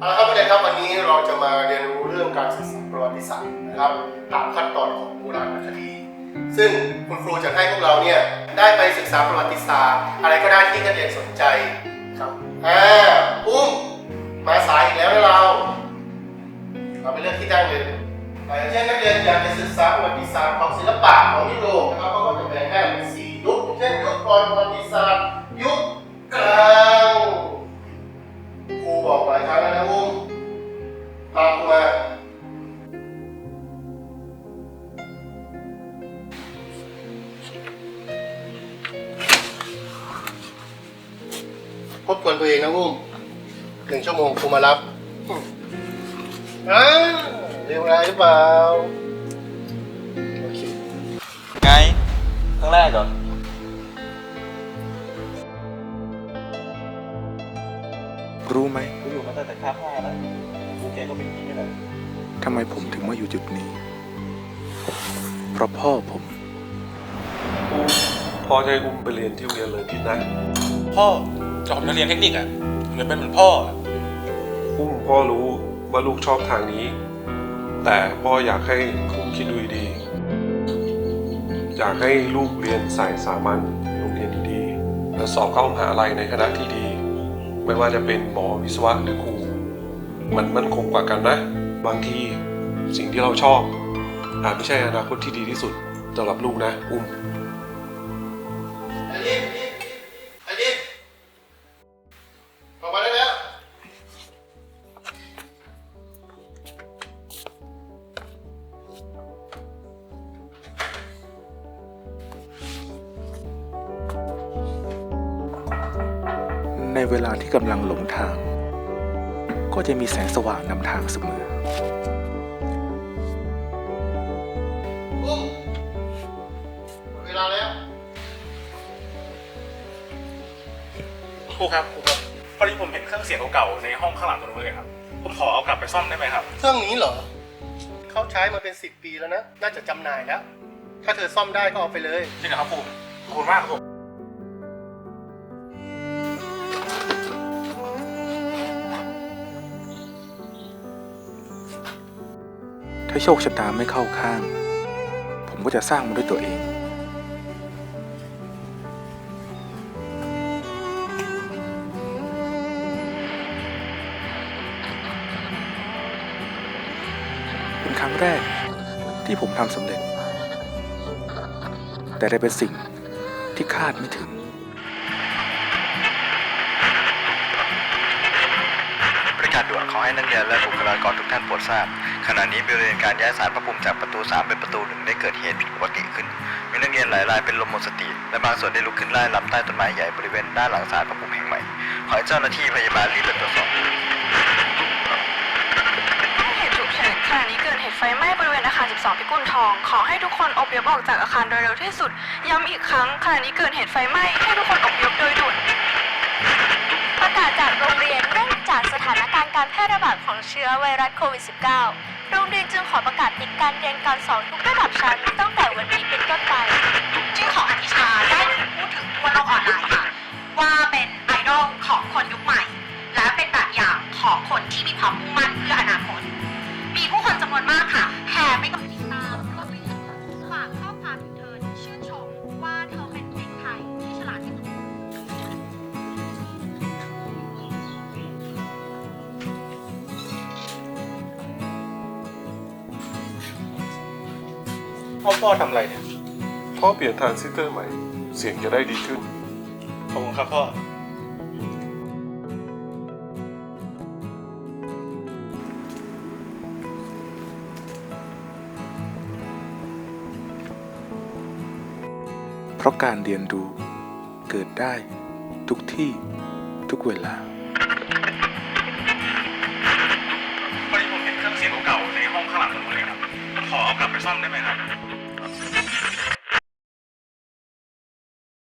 นะครับวันนี้เราจะมาเรียนรู้เรื่องการศึกษาประวัติศาสตร์นะครับ ตามขั้นตอนของโบราณคดี ซึ่งคุณครูจะให้พวกเราเนี่ยได้ไปศึกษาประวัติศาสตร์ อะไรก็ได้ที่นักเรียนสนใจครับอ่าอุ้มมาสายอีกแล้วนะเราเราไปเลือกที่นั่งเลยอย่างเช่นนักเรียนอยากจะศึกษาประวัติศาสตร์ของศิลปะของยุโรปนะครับเขาก็จะแบ่งได้เป็นสี่ยุคเช่นยุคก่อนประวัติศาสตร์ ทบทวนตัวเองนะอุ้มหนึ่งชั่วโมงครูมารับอืมอ้าวเร็วไรหรือเปล่าโอเคไงครั้งแรกเหรอรู้ไหมกูอยู่มาตั้งแต่คาบห้าแล้วกูแกก็เป็นอย่างนี้แหละทำไมผมถึงมาอยู่จุดนี้ เพราะพ่อผมพ่อจะให้อุ้มไปเรียนที่โรงเรียนเลยที่นะพ่อ จะผมจะเรียนเทคนิคอะผมจะเป็นเหมือนพ่ออะอุ้มพ่อรู้ว่าลูกชอบทางนี้ แต่พ่ออยากให้อุ้มคิดดูดีๆอยากให้ลูกเรียนสายสามัญโรงเรียนดีๆแล้วสอบเข้ามหาลัยในคณะที่ดี ไม่ว่าจะเป็นหมอวิศวะหรือครูมันมั่นคงกว่ากันนะ บางทีสิ่งที่เราชอบอาจไม่ใช่อนาคตที่ดีที่สุดสำหรับลูกนะ อุ้ม เวลาที่กำลังหลงทาง ก็จะมีแสงสว่างนำทางเสมออุ้มหมดเวลาแล้วครูครับครูครับพอดีผมเห็นเครื่องเสียงเก่าๆในห้องข้างหลังตรงนู้นเลยครับ ผมขอเอากลับไปซ่อมได้ไหมครับ เครื่องนี้เหรอ เขาใช้มาเป็นสิบปีแล้วนะ น่าจะจำหน่ายแล้ว ถ้าเธอซ่อมได้ก็เอาไปเลยจริงเหรอครับครูขอบคุณมากครับผม ถ้าโชคชะตาไม่เข้าข้าง ผมก็จะสร้างมันด้วยตัวเอง เป็นครั้งแรกที่ผมทำสำเร็จ แต่ได้เป็นสิ่งที่คาดไม่ถึงประกาศด่วนขอให้นักเรียนและบุคลากรทุกท่านโปรดทราบ ขณะนี้บริเวณการย้ายสารพระภูมิจากประตู 3 เป็นประตูหนึ่งได้เกิดเหตุผิดปกติขึ้น มีนักเรียนหลายรายเป็นลมหมดสติ และบางส่วนได้ลุกขึ้นไล่ลำใต้ต้นไม้ใหญ่บริเวณด้านหลังสารพระภูมิแห่งใหม่ ขอให้เจ้าหน้าที่พยาบาลรีบไปตรวจสอบเหตุฉุกเฉินขณะนี้เกิดเหตุไฟไหม้บริเวณอาคาร 12 พิกุลทอง ขอให้ทุกคนอพยพออกจากอาคารโดยเร็วที่สุด ย้ำอีกครั้งขณะนี้เกิดเหตุไฟไหม้ให้ทุกคนอพยพโดยด่วนประกาศจากโรงเรียนเนื่องจากสถานการณ์การแพร่ระบาดของเชื้อไวรัสโควิด -19 โรงเรียนจึงขอประกาศปิดการเรียนการสอนทุกระดับชั้นตั้งแต่วันนี้เป็นต้นไปจึงขออธิชาได้พูดถึงทั่วโลกออนไลน์ค่ะ ว่าเป็นไอดอลของคนยุคใหม่ และเป็นแบบอย่างของคนที่มีความมุ่งมั่นเพื่ออนาคต มีผู้คนจำนวนมากค่ะ พ่อพ่อทำอะไรเนี่ย พ่อเปลี่ยนทรานซิสเตอร์ใหม่ เสียงจะได้ดีขึ้น ขอบคุณครับพ่อ เพราะการเรียนรู้เกิดได้ทุกที่ทุกเวลา